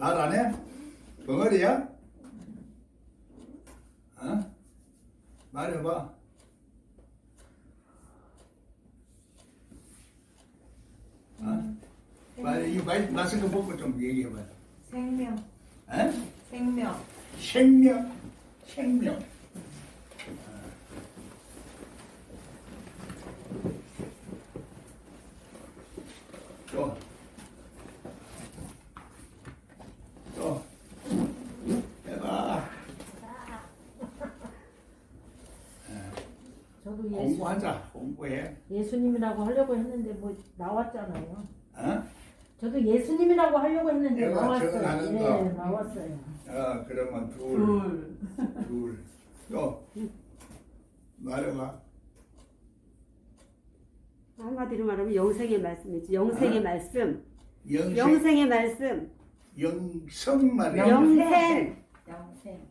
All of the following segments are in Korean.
말 안 해? 벙어리야? 어? 말해봐. 어? 말, 이 말, 마스크 벗고 좀 얘기해봐. 생명, 어? 생명, 생명, 생명. 또, 또, 해봐. 저도 예수, 공부하자, 공부해. 예수님이라고 하려고 했는데 뭐 나왔잖아요. 어? 저도 예수님이라고 하려고 했는데 내가 나왔어요. 예, 거. 나왔어요. 어, 그러면 둘, 둘, 또, 말해봐. 한마디로 말하면 영생의 말씀이지. 영생의 아. 말씀. 영생, 영생의 말씀. 영성 말이야. 영생. 영생,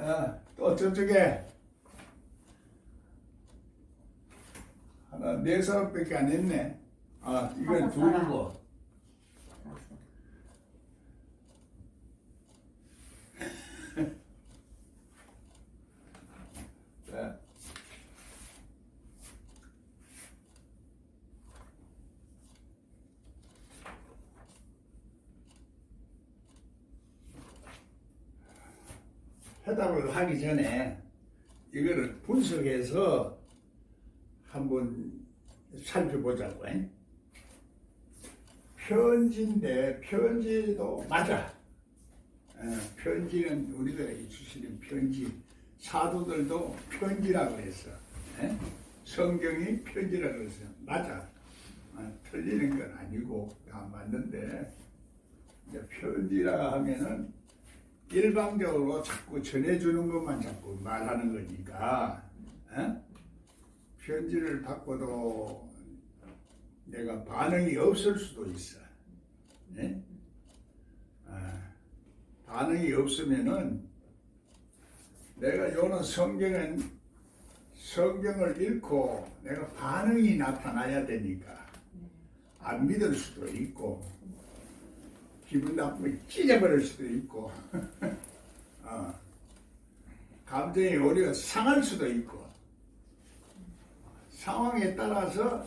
어, 또 저쪽에 하나 네 사람밖에 안 했네. 아, 이건. 둘이고. 자, 해답을 하기 전에 이거를 분석해서 한번 살펴보자고. 해. 편지인데 편지도 맞아. 어, 편지는 우리가 주시는 편지 사도들도 편지라고 했어. 에? 성경이 편지라고 했어. 맞아. 아, 틀리는 건 아니고 다 맞는데 편지라 하면은 일방적으로 자꾸 전해주는 것만 자꾸 말하는 거니까 에? 편지를 받고도 내가 반응이 없을 수도 있어. 예? 아, 반응이 없으면은 내가 요는 성경은 성경을 읽고 내가 반응이 나타나야 되니까 안 믿을 수도 있고 기분 나쁘게 찢어버릴 수도 있고 어, 감정이 오히려 상할 수도 있고 상황에 따라서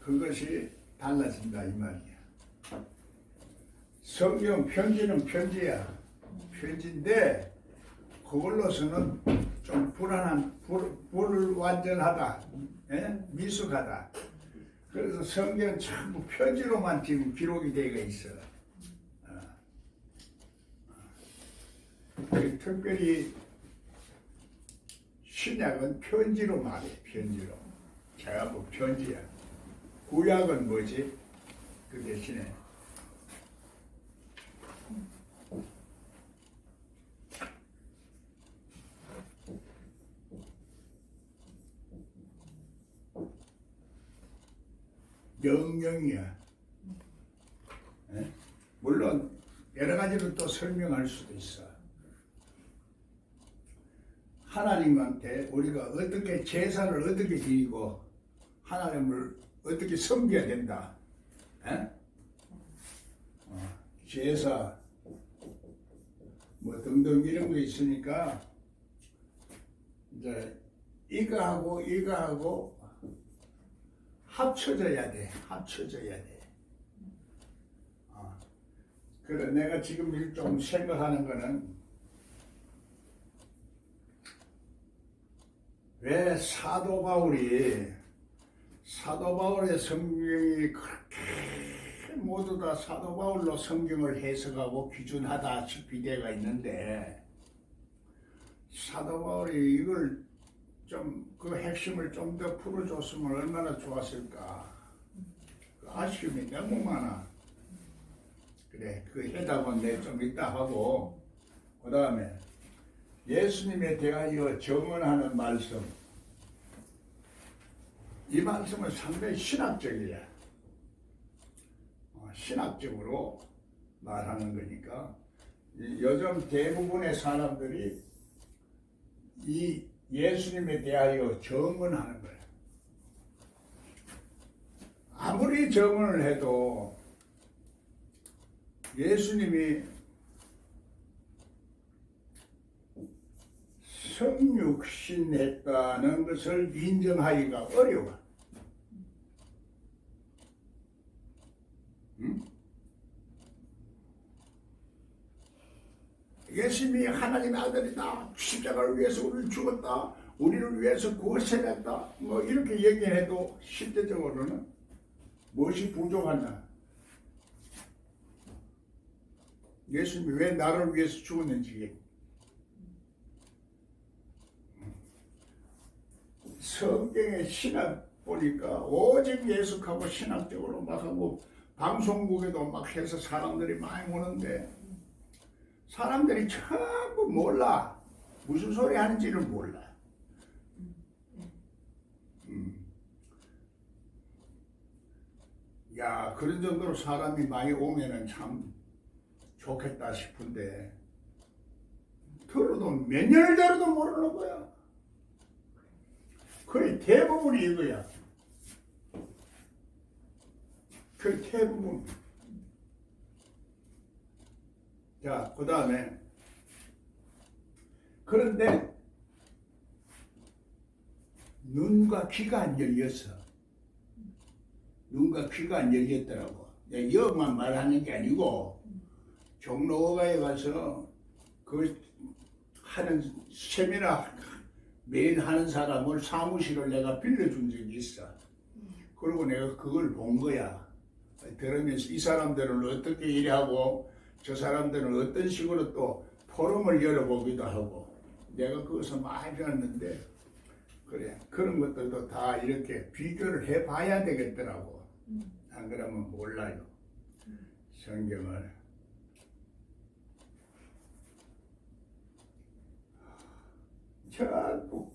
그것이 달라진다 이 말이야. 성경 편지는 편지야. 편지인데 그걸로서는 좀 불안한 불, 불완전하다. 예? 미숙하다. 그래서 성경 전부 편지로만 지금 기록이 되어 있어. 어. 그 특별히 신약은 편지로 말해, 편지로. 제가 뭐 편지야. 구약은 뭐지? 그 대신에 명령이야. 예? 물론 여러 가지로 또 설명할 수도 있어. 하나님한테 우리가 어떻게 제사를 어떻게 드리고 하나님을 어떻게 섬겨야 된다. 에? 어, 제사 뭐 등등 이런 거 있으니까 이제 이거하고 이거하고 합쳐져야 돼. 합쳐져야 돼. 어. 그래 내가 지금 좀 생각하는 거는 왜 사도 바울이 사도 바울의 성경이 그렇게 모두 다 사도 바울로 성경을 해석하고 기준하다시피 되가 있는데 사도 바울이 이걸 좀 그 핵심을 좀 더 풀어줬으면 얼마나 좋았을까. 그 아쉬움이 너무 많아. 그래 그 해답은 내 좀 이따 하고 그 다음에 예수님에 대하여 정언하는 말씀. 이 말씀은 상당히 신학적이야. 어, 신학적으로 말하는 거니까. 이 요즘 대부분의 사람들이 이 예수님에 대하여 정언하는 거야. 아무리 정언을 해도 예수님이 성육신했다는 것을 인정하기가 어려워. 응? 예수님이 하나님의 아들이다. 십자가를 위해서 우리를 죽었다. 우리를 위해서 구원해냈다. 뭐 이렇게 얘기해도 실제적으로는 무엇이 부족하냐? 예수님이 왜 나를 위해서 죽었는지 성경의 신학 보니까 오직 예수하고 신학적으로 막 하고 방송국에도 막 해서 사람들이 많이 오는데 사람들이 전부 몰라 무슨 소리 하는지를 몰라. 음. 야 그런 정도로 사람이 많이 오면은 참 좋겠다 싶은데 들어도 몇 년을 들어도 모르는 거야. 거의 대부분이 이거야. 거의 대부분. 자, 그 다음에 그런데 눈과 귀가 안 열렸어. 눈과 귀가 안 열렸더라고. 여만 말하는 게 아니고 종로가에 가서 그 하는 세미나 매일 하는 사람을 사무실을 내가 빌려준 적이 있어. 그리고 내가 그걸 본 거야. 들으면서 이 사람들은 어떻게 일하고 저 사람들은 어떤 식으로 또 포럼을 열어보기도 하고 내가 그것을 많이 배웠는데 그래 그런 것들도 다 이렇게 비교를 해봐야 되겠더라고. 안 그러면 몰라요. 성경을. 자꾸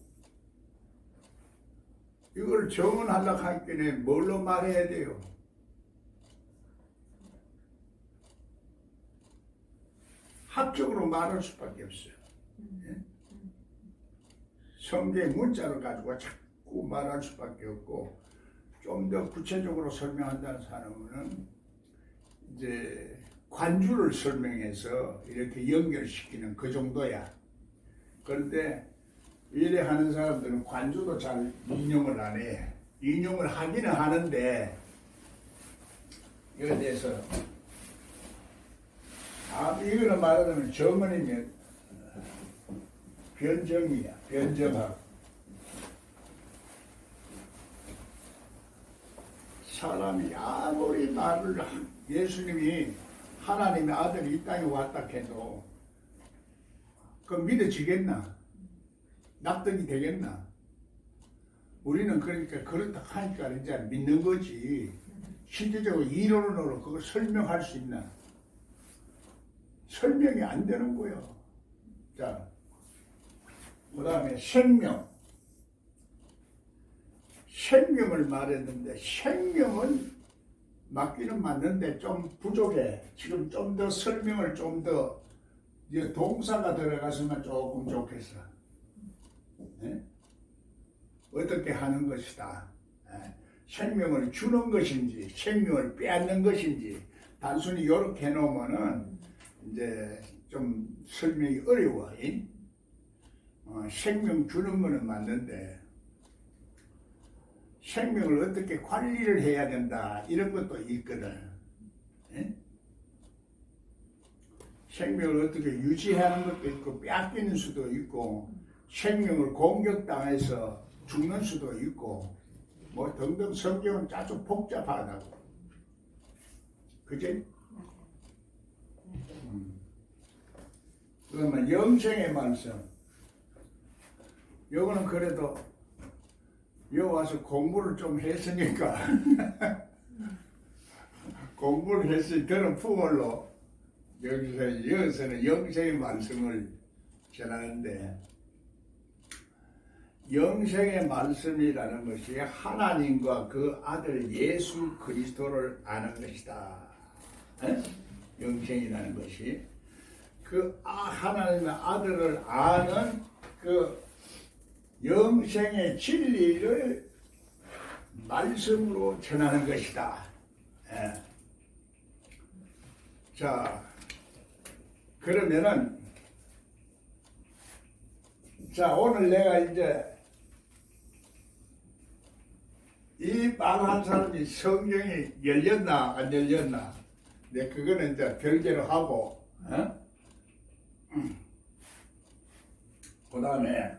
이걸 정언하려고 하기에 뭘로 말해야 돼요? 합적으로 말할 수밖에 없어요. 예? 성경 문자를 가지고 자꾸 말할 수밖에 없고 좀 더 구체적으로 설명한다는 사람은 이제 관주를 설명해서 이렇게 연결시키는 그 정도야. 그런데 이래 하는 사람들은 관주도 잘 인용을 안 해. 인용을 하기는 하는데 이거에 대해서 아 이거는 말하자면 정언이면 변정이야 변정하고 사람이 아무리 말을 하- 예수님이 하나님의 아들이 이 땅에 왔다 해도 그 믿어지겠나? 납득이 되겠나? 우리는 그러니까 그렇다 하니까 이제 믿는 거지. 실제적으로 이론으로 그걸 설명할 수 있나? 설명이 안 되는 거예요. 자, 그 다음에 생명. 생명을 말했는데 생명은 맞기는 맞는데 좀 부족해. 지금 좀 더 설명을 좀더 동사가 들어가서만 조금 좋겠어. 예? 어떻게 하는 것이다. 예? 생명을 주는 것인지 생명을 빼앗는 것인지 단순히 이렇게 해놓으면은 이제 좀 설명이 어려워. 예? 어, 생명 주는 거는 맞는데 생명을 어떻게 관리를 해야 된다 이런 것도 있거든. 예? 생명을 어떻게 유지하는 것도 있고 빼앗기는 수도 있고 생명을 공격당해서 죽는 수도 있고 뭐 등등 성경은 아주 복잡하다고. 그지? 음. 그러면 영생의 말씀. 요거는 그래도 여 와서 공부를 좀 했으니까 공부를 했으니 그런 풍월로 여기서 여기서는 영생의 말씀을 전하는데 영생의 말씀이라는 것이 하나님과 그 아들 예수 그리스도를 아는 것이다. 에? 영생이라는 것이 그 아- 하나님의 아들을 아는 그 영생의 진리를 말씀으로 전하는 것이다. 예. 자, 그러면은 자 오늘 내가 이제 이 말한 사람이 성경이 열렸나 안 열렸나 내 그거는 이제 별개로 하고 어? 그 다음에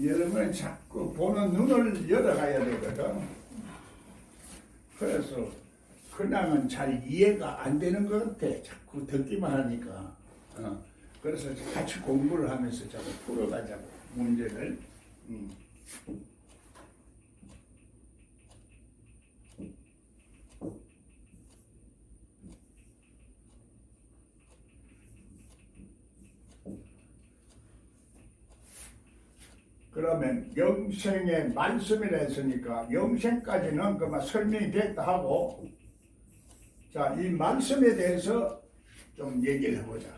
여러분 자꾸 보는 눈을 열어가야 되거든. 그래서 그냥은 잘 이해가 안 되는 것 같아. 자꾸 듣기만 하니까. 어. 그래서 같이 공부를 하면서 자꾸 풀어가자고 문제를. 음. 그러면 영생의 말씀이라 했으니까 영생까지는 그만 설명이 됐다 하고 자 이 말씀에 대해서 좀 얘기를 해보자.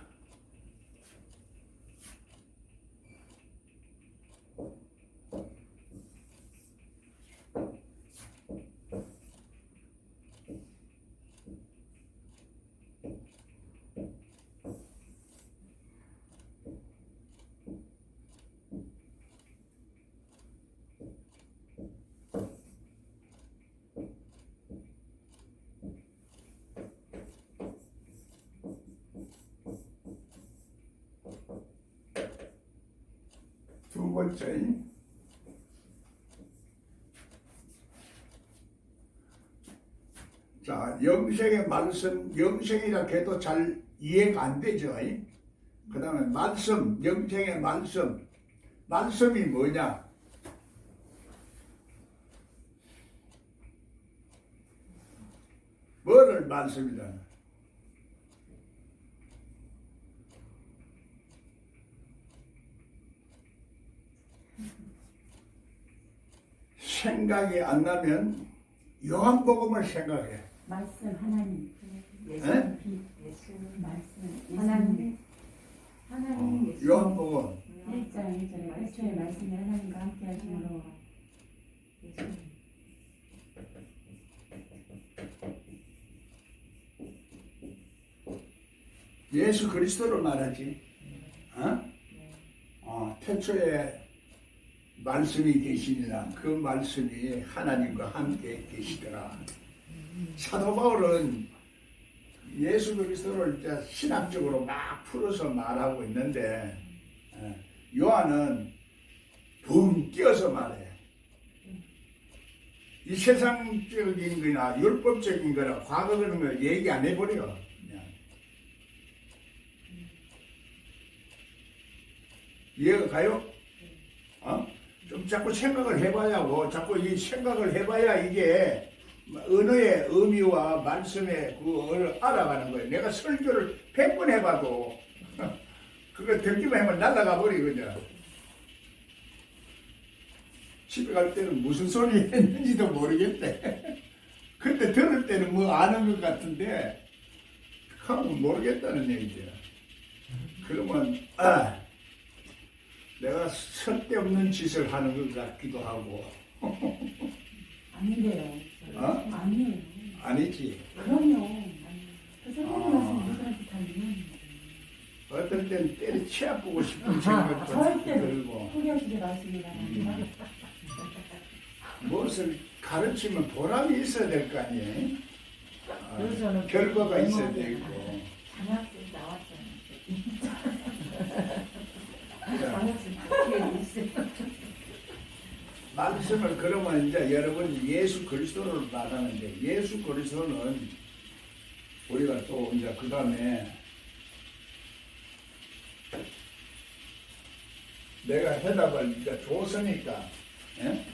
두 번째. 자 영생의 말씀 영생이라 해도 잘 이해가 안 되죠. 그 다음에 말씀 영생의 말씀. 말씀이 뭐냐? 뭐를 말씀이라 생각이 안 나면 요한복음을 생각해. 말씀 하나님. 예수님 말씀. 하나님. 하나님 예수님. 요한복음. 1장 1절에 애초에 말씀이 하나님과 함께 하심으로. 예수님 예수 그리스도를 말하지. 어? 어, 태초에 말씀이 계시니라 그 말씀이 하나님과 함께 계시더라. 사도 바울은 예수 그리스도를 신학적으로 막 풀어서 말하고 있는데 어, 요한은 붕 띄어서 말해. 이 세상적인 거나 율법적인 거나 과거 그런 걸 얘기 안 해버려. 이해가 가요? 어? 좀 자꾸 생각을 해봐야고, 자꾸 이 생각을 해봐야 이게 언어의 의미와 말씀의 그걸 알아가는 거예요. 내가 설교를 100번 해봐도, 그거 듣기만 하면 날아가 버리거든. 집에 갈 때는 무슨 소리 했는지도 모르겠대. 근데 들을 때는 뭐 아는 것 같은데, 하면 모르겠다는 얘기죠. 그러면, 아, 내가 쓸데없는 짓을 하는 것 같기도 하고. 아닌데요. 어? 아니에요. 아니지. 그럼요. 그 아. 다 어떨 땐 때려치아 보고 싶은 아, 생각도 절대로 들고. 소리하시게 말씀이라는 음. 무엇을 가르치면 보람이 있어야 될 거 아니에요? 아, 그래서는 결과가 있어야 되고. 장학생 나왔잖아요 자, 장학생 뒤에 있어요 말씀을 그러면 이제 여러분 예수 그리스도를 말하는데 예수 그리스도는 우리가 또 이제 그 다음에 내가 해답을 이제 줬으니까 예?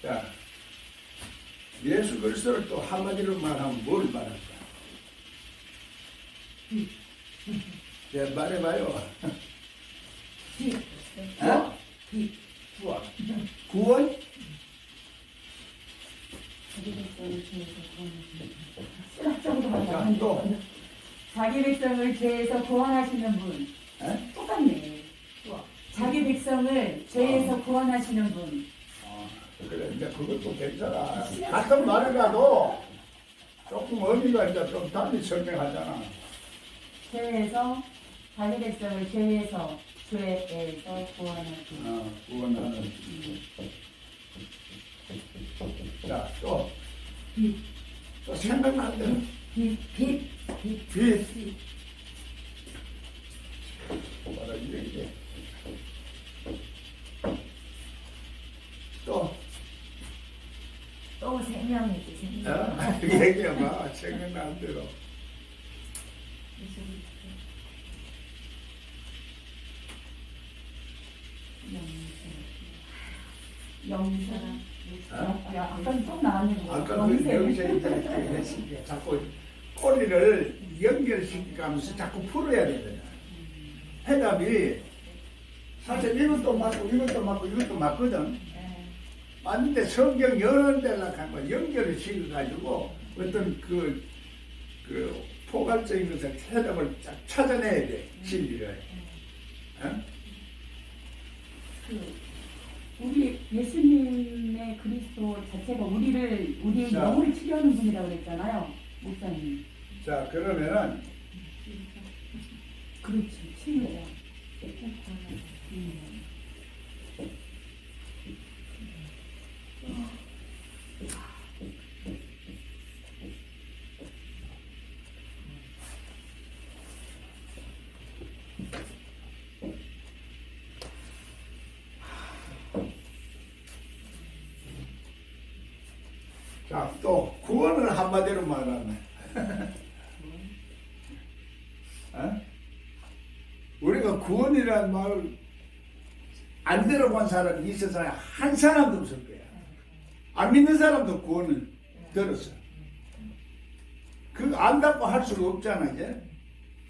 자, 예수 그리스도를 또 한마디로 말하면 뭘 말할까? 제 말해봐요. 어? 구원. 구원? 자, 또. 자기 백성을 죄에서 구원하시는 분. 에? 똑같네. 자기 백성을 죄에서 구원하시는 분. 어, 그래, 이제 그것도 괜찮아. 같은 말이라도 조금 의미가 이제 좀 달리 설명하잖아. 죄에서 자기 백성을 죄에서 죄에서 구원하시는 어, 구원하는. 자, 또. 또 생각나는 대로. 빛, 빛, 빛. 뭐라 이래, 이게. 또, 또 생명이지 생명. 어? 얘기해봐. 생각나는 대로. 영생. 어? 야, 아까 좀 나왔는데. 아까 그 여기서 했으니까 자꾸 꼬리를 연결시키면서 자꾸 풀어야 되잖아. 해답이 사실 이것도 맞고 이것도 맞고 이것도 맞거든. 맞는데 성경 한거 연결을 시켜가지고 어떤 그, 그 포괄적인 것을 해답을 쫙 찾아내야 돼, 진리를. 어? 그 우리 예수님의 그리스도 자체가 우리를 우리의 자. 영을 치료하는 분이라고 그랬잖아요, 목사님. 자, 그러면은 그렇지, 치료자. 음. 자, 또 구원을 한마디로 말하면 어? 우리가 구원이라는 말을 안 들어본 사람이 있어서 한 사람도 없을 거야. 안 믿는 사람도 구원을 들었어. 그거 안다고 할 수가 없잖아, 이제.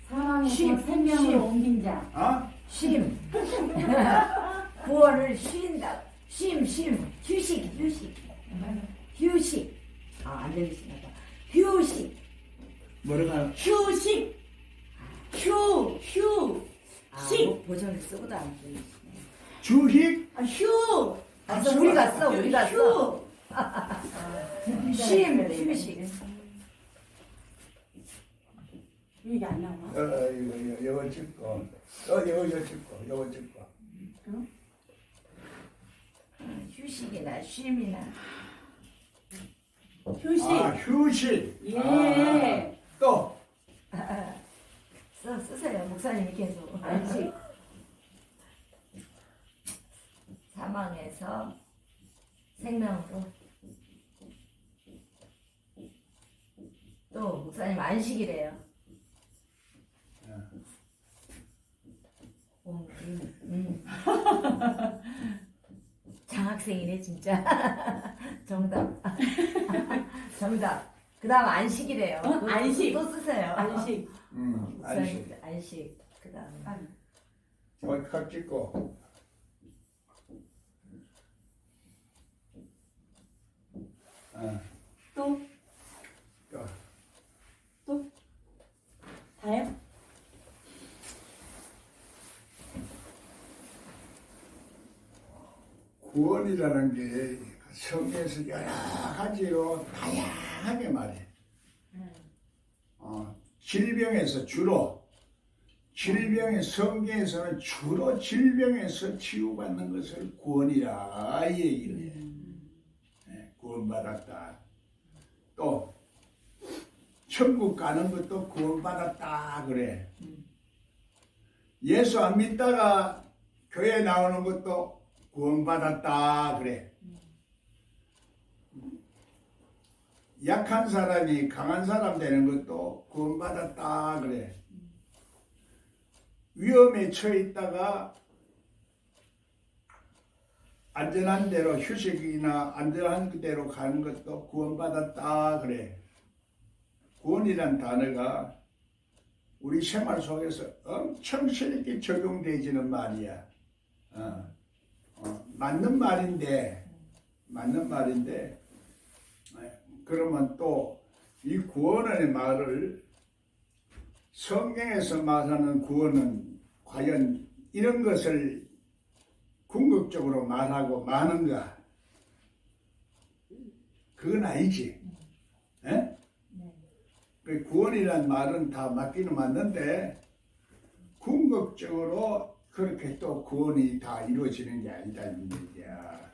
사망에서 심, 생명으로 심. 옮긴 자. 어? 쉼. 구원을 쉰다. 쉼, 쉼. 휴식, 휴식. 휴식. 아, 안 들리시나봐. 휴식. 뭐라고 휴식. 휴, 휴. 아, 식. 뭐 쓰고도 안 들리시네. 주식? 아, 휴. 아, 아, 우리 갔어, 우리 갔어. 쉼, 네. 휴식. 이게 안 나와. 어, 이거, 이거, 이거 찍고. 어, 이거, 이거 찍고. 이거 찍고. 휴식이나 쉼이나. 휴식. 아, 휴식. 예. 아, 또. 써, 쓰세요, 목사님이 계속. 안식. 사망에서 생명으로. 또 목사님 안식이래요. 음, 음. 장학생이네 진짜. 정답. 정답. 그 다음 안식이래요. 어? 또- 안식. 또 쓰세요. 안식. 음, 안식. 안식. 그 다음. 안. 어, 컷 찍고. 아, 또? 또. 다요? 구원이라는 게 성경에서 여러 가지로 다양하게 말해. 어, 질병에서 주로 질병의 성경에서는 주로 질병에서 치유받는 것을 구원이라 이 얘기를 해. 예, 구원받았다. 또 천국 가는 것도 구원받았다 그래. 예수 안 믿다가 교회 나오는 것도 구원받았다 그래. 약한 사람이 강한 사람 되는 것도 구원받았다 그래. 위험에 처해 있다가 안전한 대로 휴식이나 안전한 그대로 가는 것도 구원받았다 그래. 구원이란 단어가 우리 생활 속에서 엄청 쉽게 적용되지는 말이야. 어, 어, 맞는 말인데, 맞는 말인데, 에, 그러면 또 이 구원의 말을 성경에서 말하는 구원은 과연 이런 것을 궁극적으로 말하고 마는가? 그건 아니지. 에? 그 구원이란 말은 다 맞기는 맞는데 궁극적으로 그렇게 또 구원이 다 이루어지는 게 얘기야.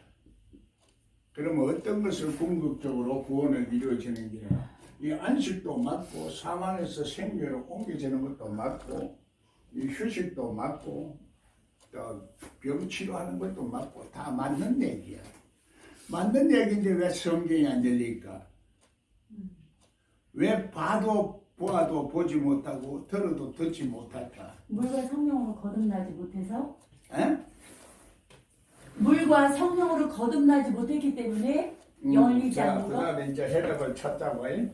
그러면 어떤 것을 궁극적으로 구원을 이루어지는 게, 이 안식도 맞고, 사망에서 생명으로 옮겨지는 것도 맞고, 이 휴식도 맞고, 또병 치료하는 것도 맞고, 다 맞는 얘기야. 맞는 얘기인데 왜 성경이 안 들릴까? 왜 봐도 보아도 보지 못하고 들어도 듣지 못할까? 물과 성령으로 거듭나지 못해서 에? 물과 성령으로 거듭나지 못했기 때문에 열리지 자, 않는 그 것? 다음에 이제 해답을 찾자고. 해.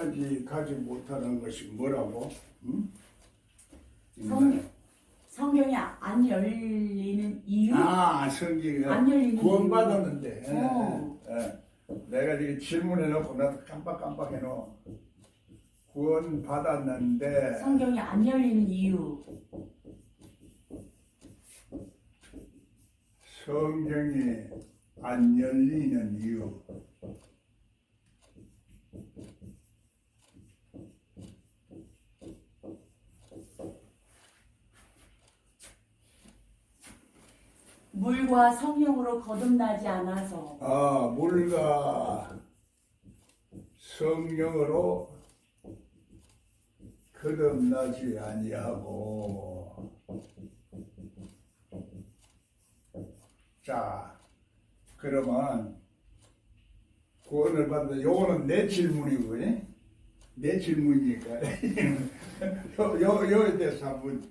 끝까지 가지 못하는 것이 뭐라고? 응? 성- 성경이 안 열리는 이유? 아, 성경이 안 열리는 구원받았는데. 예, 어. 예, 예. 내가 지금 질문해놓고 나도 깜빡깜빡 해놓. 구원받았는데. 성경이 안 열리는 이유. 성경이 안 열리는 이유. 물과 성령으로 거듭나지 않아서 아, 물과 성령으로 거듭나지 아니하고. 자, 그러면 구원을 받는 요거는 내 질문이고, 예? 내 질문이니까 요, 요, 요에 대해서 한번